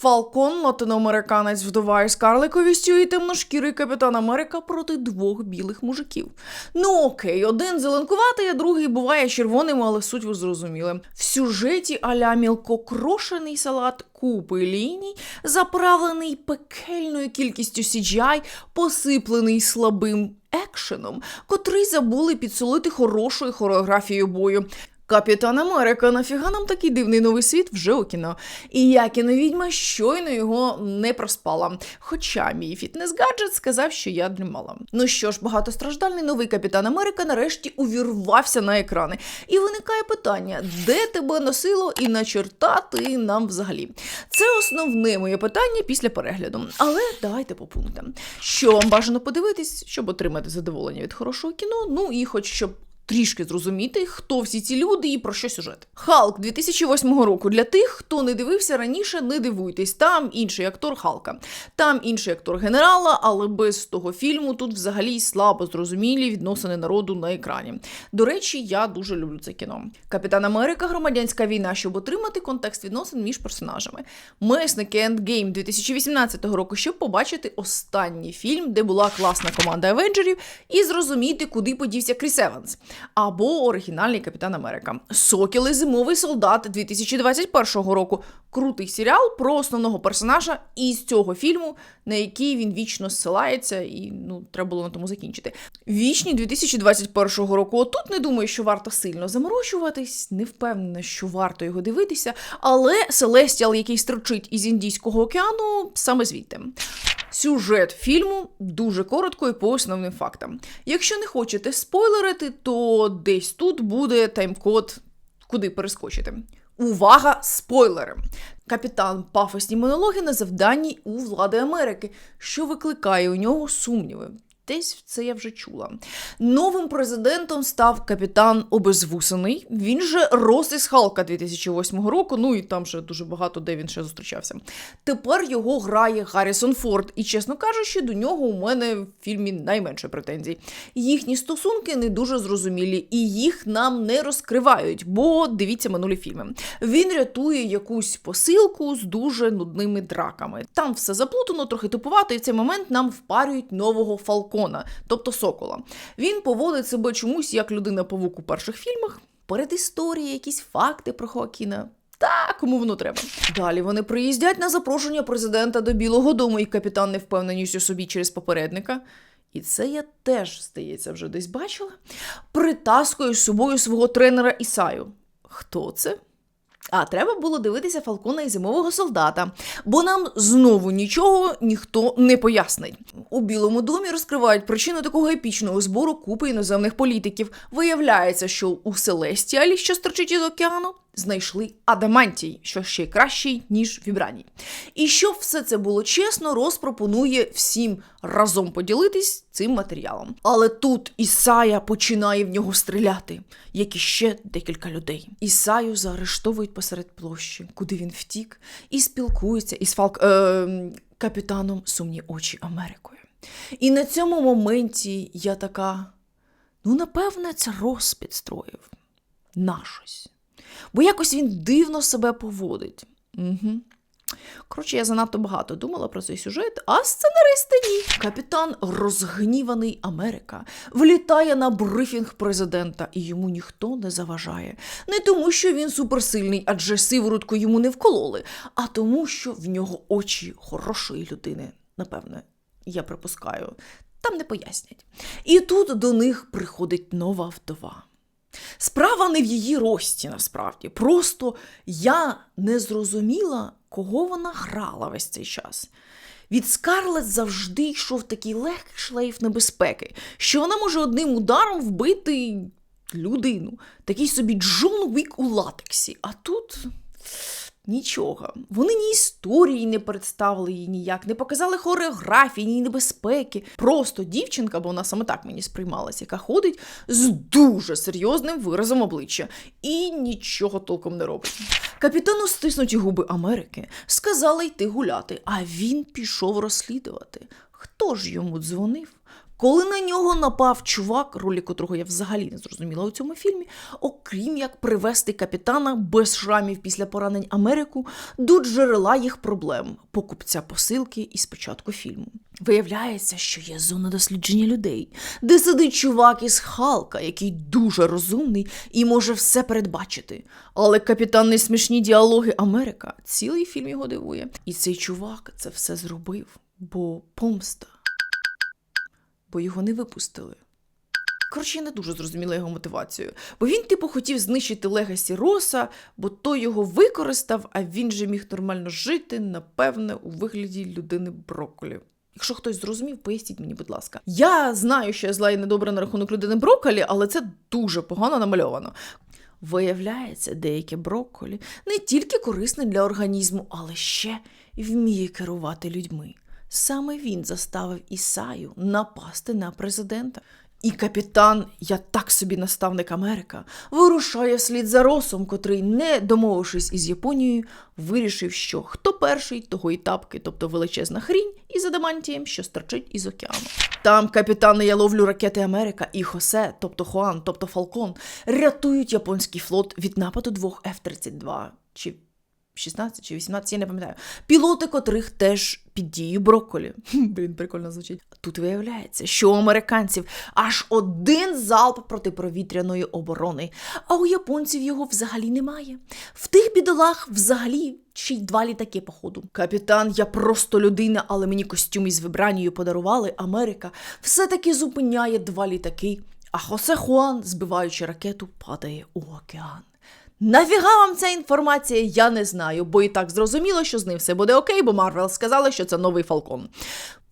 Фалкон, латиноамериканець вдова із карликовістю і темношкірий капітан Америка проти двох білих мужиків. Ну окей, один зеленкуватий, а другий буває червоним, але суть ви зрозуміли. В сюжеті аля мілкокрошений салат купи ліній, заправлений пекельною кількістю CGI, посиплений слабим екшеном, котрий забули підсолити хорошою хореографією бою. Капітан Америка, нафіга нам такий дивний новий світ вже у кіно. І я кіновідьма щойно його не проспала. Хоча мій фітнес-гаджет сказав, що я дрімала. Ну що ж, багатостраждальний новий капітан Америка нарешті увірвався на екрани. І виникає питання: де тебе носило і на чорта ти нам взагалі? Це основне моє питання після перегляду. Але давайте по пунктам. Що вам бажано подивитись, щоб отримати задоволення від хорошого кіно, ну і хоч щоб трішки зрозуміти, хто всі ці люди і про що сюжет. Халк 2008 року. Для тих, хто не дивився раніше, не дивуйтесь. Там інший актор Халка, там інший актор генерала, але без того фільму тут взагалі слабо зрозумілі відносини народу на екрані. До речі, я дуже люблю це кіно. Капітан Америка, громадянська війна, щоб отримати контекст відносин між персонажами. Месники Endgame 2018 року, щоб побачити останній фільм, де була класна команда Авенджерів, і зрозуміти, куди подівся Кріс Еванс або оригінальний Капітан Америка. Сокіли Зимовий солдат 2021 року. Крутий серіал про основного персонажа із цього фільму, на який він вічно зсилається, і ну треба було на тому закінчити. Вічні 2021 року. Отут не думаю, що варто сильно заморочуватись, не впевнена, що варто його дивитися. Але Селестіал, який строчить із Індійського океану, саме звідти. Сюжет фільму дуже коротко і по основним фактам. Якщо не хочете спойлерити, то десь тут буде тайм-код, куди перескочити. Увага, спойлери! Капітан пафосні монологи на завданні у влади Америки, що викликає у нього сумніви. Десь це я вже чула. Новим президентом став капітан Обезвусений. Він же Рос із Халка 2008 року. Ну і там ще дуже багато де він ще зустрічався. Тепер його грає Гаррісон Форд, і, чесно кажучи, до нього у мене в фільмі найменше претензій. Їхні стосунки не дуже зрозумілі, і їх нам не розкривають, бо дивіться минулі фільми. Він рятує якусь посилку з дуже нудними драками. Там все заплутано, трохи тупувато, і в цей момент нам впарюють нового фалкона, тобто сокола. Він поводить себе чомусь як людина павук у перших фільмах. Передісторії, якісь факти про Хоакіна. Та, кому воно треба. Далі вони приїздять на запрошення президента до Білого Дому, і капітан невпевненість у собі через попередника. І це я теж, здається, вже десь бачила. Притаскує з собою свого тренера Ісаю. Хто це? А треба було дивитися Фалкона і зимового солдата, бо нам знову нічого ніхто не пояснить. У Білому домі розкривають причину такого епічного збору купи іноземних політиків. Виявляється, що у Селестіалі, що стерчить із океану, знайшли адамантій, що ще кращий, ніж вібраній. І щоб все це було чесно, Рос пропонує всім разом поділитись цим матеріалом. Але тут Ісая починає в нього стріляти, як і ще декілька людей. Ісаю заарештовують посеред площі, куди він втік, і спілкується із фалк... е... капітаном Сумні очі Америкою. І на цьому моменті я така: ну, напевне, це Рос підстроїв на щось. Бо якось він дивно себе поводить. Угу. Коротше, я занадто багато думала про цей сюжет, а сценаристи ні. Капітан розгніваний Америка влітає на брифінг президента, і йому ніхто не заважає. Не тому, що він суперсильний, адже сиворотку йому не вкололи, а тому, що в нього очі хорошої людини. Напевне, я припускаю, там не пояснять. І тут до них приходить нова вдова. Справа не в її рості, насправді. Просто я не зрозуміла, кого вона грала весь цей час. Від Скарлет завжди йшов такий легкий шлейф небезпеки, що вона може одним ударом вбити людину. Такий собі Джон Вік у латексі. А тут. Нічого. Вони ні історії не представили її ніяк, не показали хореографії, ні небезпеки. Просто дівчинка, бо вона саме так мені сприймалася, яка ходить з дуже серйозним виразом обличчя і нічого толком не робить. Капітану стиснуті губи Америки сказали йти гуляти, а він пішов розслідувати. Хто ж йому дзвонив? Коли на нього напав чувак, ролі котрого я взагалі не зрозуміла у цьому фільмі, окрім як привести капітана без шрамів після поранень Америку до джерела їх проблем покупця посилки із початку фільму. Виявляється, що є зона дослідження людей, де сидить чувак із Халка, який дуже розумний і може все передбачити. Але капітан не смішні діалоги Америка цілий фільм його дивує. І цей чувак це все зробив, бо помста. Бо його не випустили. Коротше, я не дуже зрозуміла його мотивацію. Бо він, типу, хотів знищити Легасі Роса, бо той його використав, а він же міг нормально жити, напевне, у вигляді людини брокколі. Якщо хтось зрозумів, поясніть мені, будь ласка. Я знаю, що я зла і недобра на рахунок людини брокколі, але це дуже погано намальовано. Виявляється, деяке брокколі не тільки корисне для організму, але ще й вміє керувати людьми. Саме він заставив Ісаю напасти на президента. І капітан, я так собі наставник Америка, вирушає вслід за Росом, котрий, не домовившись із Японією, вирішив, що хто перший, того і тапки, тобто величезна хрінь, із адамантієм, що стерчить із океану. Там капітани я ловлю ракети Америка і Хосе, тобто Хуан, тобто Фалкон, рятують японський флот від нападу двох F-32 чи 16 чи 18, я не пам'ятаю. Пілоти, котрих теж під дією брокколі. Блін, прикольно звучить. Тут виявляється, що у американців аж один залп протиповітряної оборони, а у японців його взагалі немає. В тих бідолах взагалі ще й два літаки, походу. Капітан, я просто людина, але мені костюм із вибранією подарували. Америка все-таки зупиняє два літаки, а Хосе Хуан, збиваючи ракету, падає у океан. Нафіга вам ця інформація, я не знаю, бо і так зрозуміло, що з ним все буде окей, бо Марвел сказали, що це новий Фалкон.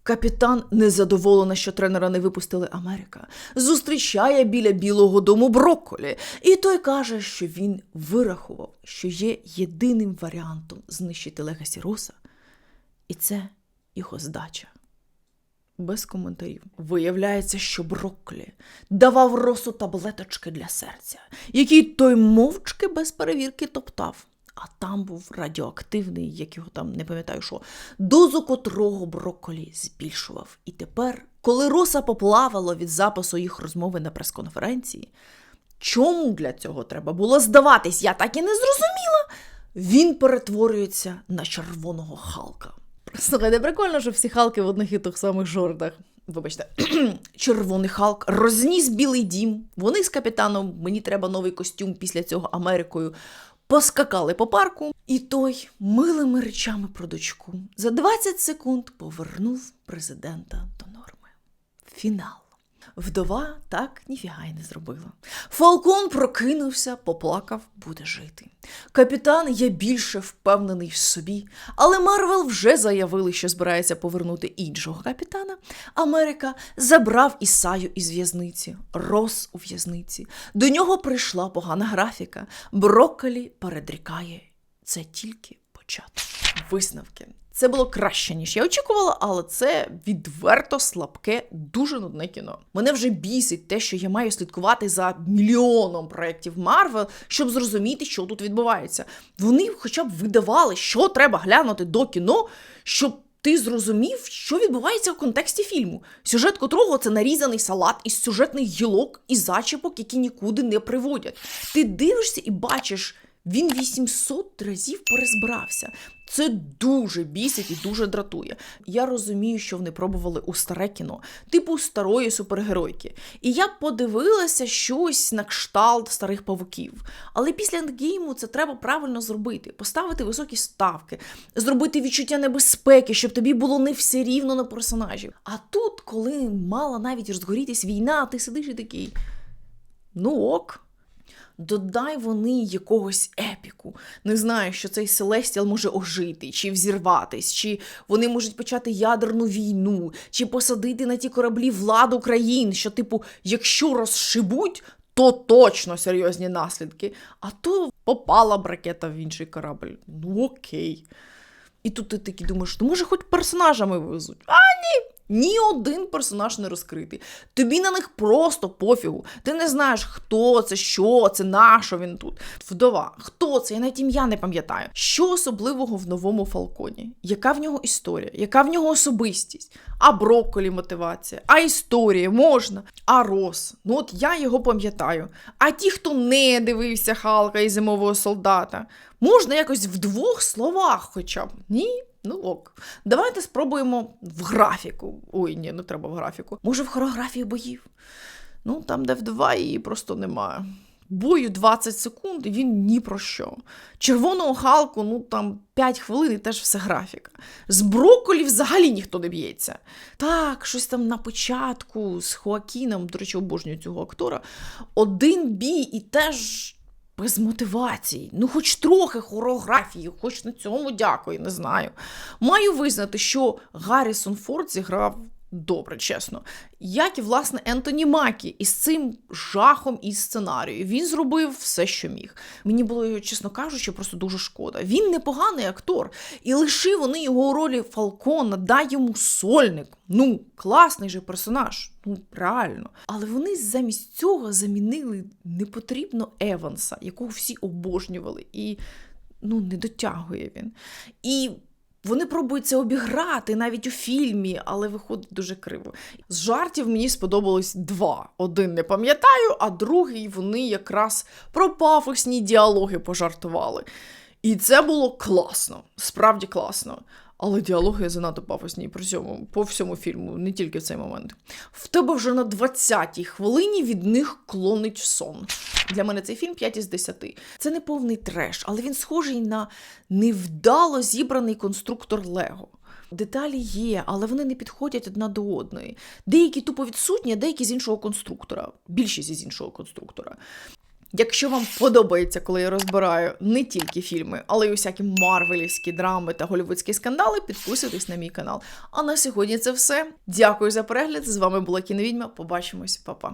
Капітан, незадоволена, що тренера не випустили Америка, зустрічає біля Білого дому Брокколі, і той каже, що він вирахував, що є єдиним варіантом знищити Легасі Роса, і це його здача. Без коментарів. Виявляється, що Брокколі давав росу таблеточки для серця, які той мовчки без перевірки топтав. А там був радіоактивний, як його там не пам'ятаю що, дозу котрого Брокколі збільшував. І тепер, коли роса поплавало від запису їх розмови на прес-конференції, чому для цього треба було здаватись, я так і не зрозуміла. Він перетворюється на червоного Халка. Слухайте, прикольно, що всі халки в одних і тих самих жордах. Вибачте, червоний Халк розніс білий дім. Вони з капітаном, мені треба новий костюм після цього Америкою. Поскакали по парку, і той милими речами про дочку за 20 секунд повернув президента до норми. Фінал. Вдова так ніфіга й не зробила. Фалкон прокинувся, поплакав, буде жити. Капітан є більше впевнений в собі, але Марвел вже заявили, що збирається повернути іншого капітана. Америка забрав Ісаю із в'язниці, Рос у в'язниці. До нього прийшла погана графіка. Брокколі передрікає. Це тільки початок. Висновки. Це було краще, ніж я очікувала, але це відверто слабке, дуже нудне кіно. Мене вже бісить те, що я маю слідкувати за мільйоном проєктів Марвел, щоб зрозуміти, що тут відбувається. Вони хоча б видавали, що треба глянути до кіно, щоб. Ти зрозумів, що відбувається в контексті фільму, сюжет котрого це нарізаний салат із сюжетних гілок і зачіпок, які нікуди не приводять. Ти дивишся і бачиш, він 800 разів перезбирався. Це дуже бісить і дуже дратує. Я розумію, що вони пробували у старе кіно, типу старої супергеройки. І я подивилася щось на кшталт старих павуків. Але після ендгейму це треба правильно зробити: поставити високі ставки, зробити відчуття небезпеки, щоб тобі було не все рівно на персонажів. А тут, коли мала навіть розгорітись війна, ти сидиш і такий. Ну ок. Додай вони якогось епіку. Не знаю, що цей Селестіал може ожити, чи взірватись, чи вони можуть почати ядерну війну, чи посадити на ті кораблі владу країн, що, типу, якщо розшибуть, то точно серйозні наслідки. А то попала б ракета в інший корабль. Ну окей. І тут ти такий думаєш, ну може хоч персонажами везуть. А ні! Ні один персонаж не розкритий. Тобі на них просто пофігу. Ти не знаєш, хто це, що це, на що він тут. Вдова, хто це? Я навіть ім'я не пам'ятаю. Що особливого в новому Фалконі? Яка в нього історія? Яка в нього особистість? А брокколі мотивація, а історія можна. А Рос, ну от я його пам'ятаю. А ті, хто не дивився Халка і зимового солдата, можна якось в двох словах хоча б. Ні? Ну ок. Давайте спробуємо в графіку. Ой, ні, не треба в графіку. Може, в хореографії боїв. Ну, там, де в два, її просто немає. Бою 20 секунд, і він ні про що. Червоного Халку, ну там 5 хвилин і теж все графіка. З брокколі взагалі ніхто не б'ється. Так, щось там на початку з Хоакіном, до речі, обожнюю цього актора. Один бій і теж. Без мотивації, ну хоч трохи хореографії, хоч на цьому дякую, не знаю. Маю визнати, що Гаррісон Форд зіграв добре, чесно. Як і власне Ентоні Макі із цим жахом із сценарію. Він зробив все, що міг. Мені було чесно кажучи, просто дуже шкода. Він непоганий актор, і лиши вони його у ролі Фалкона, дай йому сольник. Ну, класний же персонаж, ну реально. Але вони замість цього замінили непотрібно Еванса, якого всі обожнювали, і ну не дотягує він. І вони пробують це обіграти навіть у фільмі, але виходить дуже криво. З жартів мені сподобалось два. Один не пам'ятаю, а другий вони якраз про пафосні діалоги пожартували. І це було класно, справді класно. Але діалоги занадто пафосні по всьому, по всьому фільму, не тільки в цей момент. В тебе вже на 20-й хвилині від них клонить сон. Для мене цей фільм 5 із 10. Це не повний треш, але він схожий на невдало зібраний конструктор Лего. Деталі є, але вони не підходять одна до одної. Деякі тупо відсутні, а деякі з іншого конструктора. Більшість із іншого конструктора. Якщо вам подобається, коли я розбираю не тільки фільми, але й усякі марвелівські драми та голівудські скандали, підписуйтесь на мій канал. А на сьогодні це все. Дякую за перегляд. З вами була Кіновідьма. Побачимось, Па-па.